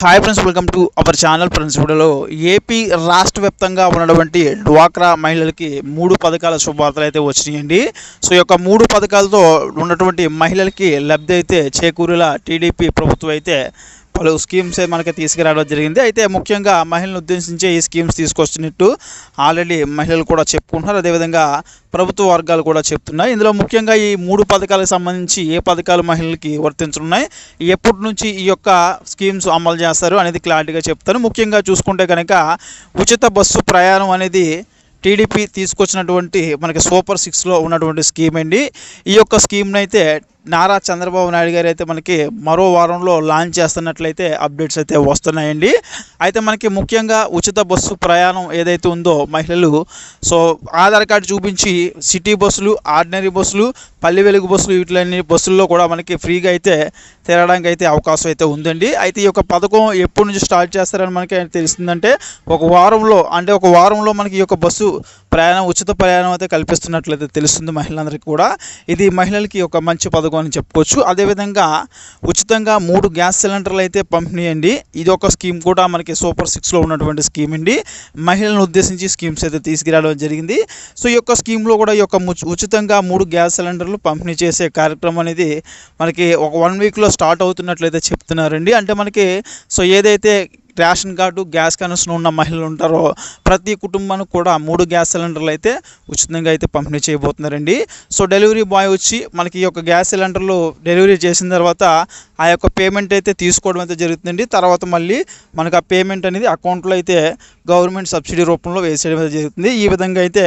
Hi friends welcome to our channel friends వీడియోలో AP రాష్ట్ర వ్యాప్తంగా ఉన్నటువంటి డ్వాక్రా మహిళలకి మూడు పథకాల శుభవార్తలు అయితే వచ్చినాయండి. సో ఈ యొక్క మూడు పథకాలతో ఉన్నటువంటి మహిళలకి లబ్ధి అయితే చేకూరేలా టీడీపీ ప్రభుత్వం అయితే పలు స్కీమ్స్ మనకి తీసుకురావడం జరిగింది. అయితే ముఖ్యంగా మహిళలను ఉద్దేశించే ఈ స్కీమ్స్ తీసుకొచ్చినట్టు ఆల్రెడీ మహిళలు కూడా చెప్పుకుంటున్నారు. అదేవిధంగా ప్రభుత్వ వర్గాలు కూడా చెప్తున్నాయి. ఇందులో ముఖ్యంగా ఈ మూడు పథకాలకు సంబంధించి ఏ పథకాలు మహిళలకి వర్తించనున్నాయి? ఎప్పటి నుంచి ఈ యొక్క స్కీమ్స్ అమలు చేస్తారు అనేది క్లారిటీగా చెప్తాను. ముఖ్యంగా చూసుకుంటే కనుక ఉచిత బస్సు ప్రయాణం అనేది టీడీపీ తీసుకొచ్చినటువంటి మనకి సూపర్ సిక్స్లో ఉన్నటువంటి స్కీమ్ అండి. ఈ యొక్క స్కీమ్ని అయితే నారా చంద్రబాబు నాయుడు గారు అయితే మనకి మరో వారంలో లాంచ్ చేస్తున్నట్లయితే అప్డేట్స్ అయితే వస్తున్నాయండి. అయితే మనకి ముఖ్యంగా ఉచిత బస్సు ప్రయాణం ఏదైతే ఉందో మహిళలు సో ఆధార్ కార్డు చూపించి సిటీ బస్సులు ఆర్డినరీ బస్సులు పల్లె వెలుగు బస్సులు వీటిలన్నీ బస్సుల్లో కూడా మనకి ఫ్రీగా అయితే తిరగడానికి అయితే అవకాశం అయితే ఉందండి. అయితే ఈ యొక్క పథకం ఎప్పటి నుంచి స్టార్ట్ చేస్తారని మనకి తెలుస్తుందంటే ఒక వారంలో అంటే ఒక వారంలో మనకి ఈ యొక్క బస్సు ప్రయాణం ఉచిత ప్రయాణం అయితే కల్పిస్తున్నట్లయితే తెలుస్తుంది మహిళలందరికీ కూడా. ఇది మహిళలకి ఒక మంచి పథకం అని చెప్పుకోవచ్చు. అదేవిధంగా ఉచితంగా మూడు గ్యాస్ సిలిండర్లు అయితే పంపిణీ అండి ఇది ఒక స్కీమ్ కూడా మనకి సూపర్ సిక్స్లో ఉన్నటువంటి స్కీమ్ అండి. మహిళలను ఉద్దేశించి స్కీమ్స్ అయితే తీసుకురావడం జరిగింది. సో ఈ యొక్క స్కీమ్లో కూడా ఈ యొక్క ఉచితంగా మూడు గ్యాస్ సిలిండర్లు పంపిణీ చేసే కార్యక్రమం అనేది మనకి ఒక వన్ వీక్లో స్టార్ట్ అవుతున్నట్లయితే చెప్తున్నారండి. అంటే మనకి సో ఏదైతే రేషన్ కార్డు గ్యాస్ కనెక్షన్ ఉన్న మహిళలు ఉంటారో ప్రతి కుటుంబానికి కూడా మూడు గ్యాస్ సిలిండర్లు అయితే ఉచితంగా అయితే పంపిణీ చేయబోతున్నారండి. సో డెలివరీ బాయ్ వచ్చి మనకి ఈ యొక్క గ్యాస్ సిలిండర్లు డెలివరీ చేసిన తర్వాత ఆ యొక్క పేమెంట్ అయితే తీసుకోవడం అయితే జరుగుతుందండి. తర్వాత మళ్ళీ మనకు ఆ పేమెంట్ అనేది అకౌంట్లో అయితే గవర్నమెంట్ సబ్సిడీ రూపంలో వేసేయడం అయితే జరుగుతుంది. ఈ విధంగా అయితే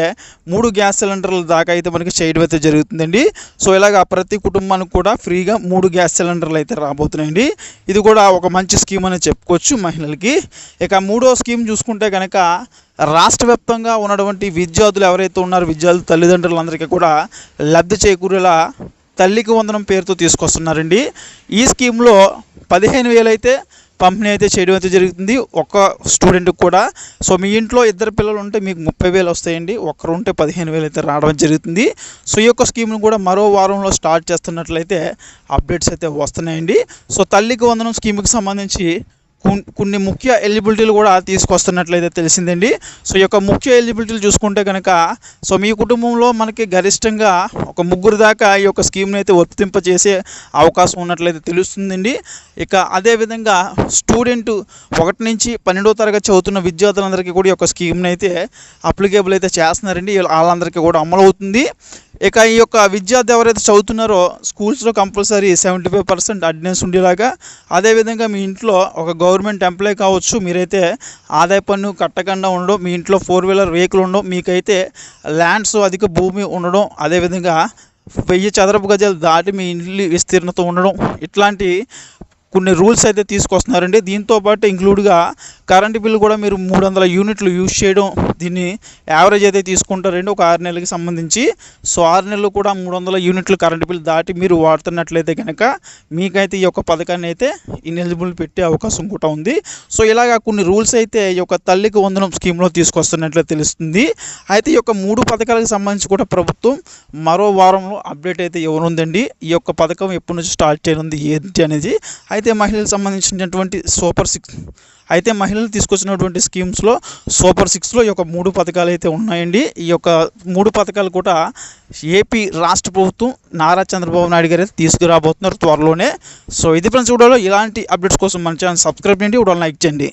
మూడు గ్యాస్ సిలిండర్ల దాకా అయితే మనకి చేయడం అయితే జరుగుతుందండి. సో ఇలాగ ప్రతి కుటుంబానికి కూడా ఫ్రీగా మూడు గ్యాస్ సిలిండర్లు అయితే రాబోతున్నాయండి. ఇది కూడా ఒక మంచి స్కీమ్ అని చెప్పుకోవచ్చు మహిళలకి. ఇక మూడో స్కీమ్ చూసుకుంటే కనుక రాష్ట్ర వ్యాప్తంగా ఉన్నటువంటి విద్యార్థులు ఎవరైతే ఉన్నారో విద్యార్థులు తల్లిదండ్రులందరికీ కూడా లబ్ధి చేకూరేలా తల్లికి వందనం పేరుతో తీసుకొస్తున్నారండి. ఈ స్కీమ్లో పదిహేను వేలైతే పంపిణీ అయితే చేయడం అయితే జరుగుతుంది ఒక్క స్టూడెంట్కి కూడా. సో మీ ఇంట్లో ఇద్దరు పిల్లలు ఉంటే మీకు ముప్పై వేలు వస్తాయండి. ఒక్కరు ఉంటే పదిహేను వేలు అయితే రావడం జరుగుతుంది. సో ఈ యొక్క స్కీమ్ను కూడా మరో వారంలో స్టార్ట్ చేస్తున్నట్లయితే అప్డేట్స్ అయితే వస్తున్నాయండి. సో తల్లికి వందనం స్కీమ్కి సంబంధించి కొన్ని ముఖ్య ఎలిజిబిలిటీలు కూడా తీసుకొస్తున్నట్లయితే తెలిసిందండి. సో ఈ యొక్క ముఖ్య ఎలిజిబిలిటీలు చూసుకుంటే కనుక సో మీ కుటుంబంలో మనకి గరిష్టంగా ఒక ముగ్గురు దాకా ఈ యొక్క స్కీమ్ని అయితే వర్తింపజేసే అవకాశం ఉన్నట్లయితే తెలుస్తుందండి. ఇక అదేవిధంగా స్టూడెంట్ ఒకటి నుంచి పన్నెండో తరగతి చదువుతున్న విద్యార్థులందరికీ కూడా ఈ యొక్క స్కీమ్ని అయితే అప్లికేబుల్ అయితే చేస్తున్నారండి. వాళ్ళందరికీ కూడా అమలు అవుతుంది ఇక ఈ యొక్క విద్యార్థి ఎవరైతే చదువుతున్నారో స్కూల్స్లో compulsory seventy five percent attendance ఉండేలాగా అదేవిధంగా మీ ఇంట్లో ఒక గవర్నమెంట్ ఎంప్లాయ్ కావచ్చు మీరైతే ఆదాయ పన్ను కట్టకుండా ఉండడం మీ ఇంట్లో ఫోర్ వీలర్ వెహికల్ ఉండడం మీకైతే ల్యాండ్స్ అధిక భూమి ఉండడం అదేవిధంగా వెయ్యి చదరపు గజాలు దాటి మీ ఇంటి విస్తీర్ణత ఉండడం ఇట్లాంటి కొన్ని రూల్స్ అయితే తీసుకొస్తున్నారండి. దీంతో పాటు ఇంక్లూడ్గా కరెంటు బిల్లు కూడా మీరు మూడు వందల యూనిట్లు యూజ్ చేయడం దీన్ని యావరేజ్ అయితే తీసుకుంటారండి. ఒక ఆరు నెలలకి సంబంధించి. సో ఆరు నెలలు కూడా మూడు వందల యూనిట్లు కరెంటు బిల్ దాటి మీరు వాడుతున్నట్లయితే కనుక మీకైతే ఈ యొక్క పథకాన్ని అయితే ఇనెలిజిబుల్ పెట్టే అవకాశం కూడా ఉంది. సో ఇలాగా కొన్ని రూల్స్ అయితే ఈ యొక్క తల్లికి వందనం స్కీమ్లో తీసుకొస్తున్నట్లు తెలుస్తుంది. అయితే ఈ యొక్క మూడు పథకాలకు సంబంధించి కూడా ప్రభుత్వం మరో వారంలో అప్డేట్ అయితే ఇవ్వనుందండి. ఈ యొక్క పథకం ఎప్పటి నుంచి స్టార్ట్ చేయనుంది ఏంటి అనేది. అయితే మహిళలకు సంబంధించినటువంటి సూపర్ సిక్స్ అయితే మహిళలు తీసుకొచ్చినటువంటి స్కీమ్స్లో సూపర్ సిక్స్లో ఈ యొక్క మూడు పథకాలు అయితే ఉన్నాయండి. ఈ యొక్క మూడు పథకాలు కూడా ఏపీ రాష్ట్ర ప్రభుత్వం నారా చంద్రబాబు నాయుడు గారు అయితే తీసుకురాబోతున్నారు త్వరలోనే. సో ఇది ఫ్రెండ్స్ వీడియోలో ఇలాంటి అప్డేట్స్ కోసం మన ఛానల్ సబ్స్క్రైబ్ చేయండి వీడియో లైక్ చేయండి.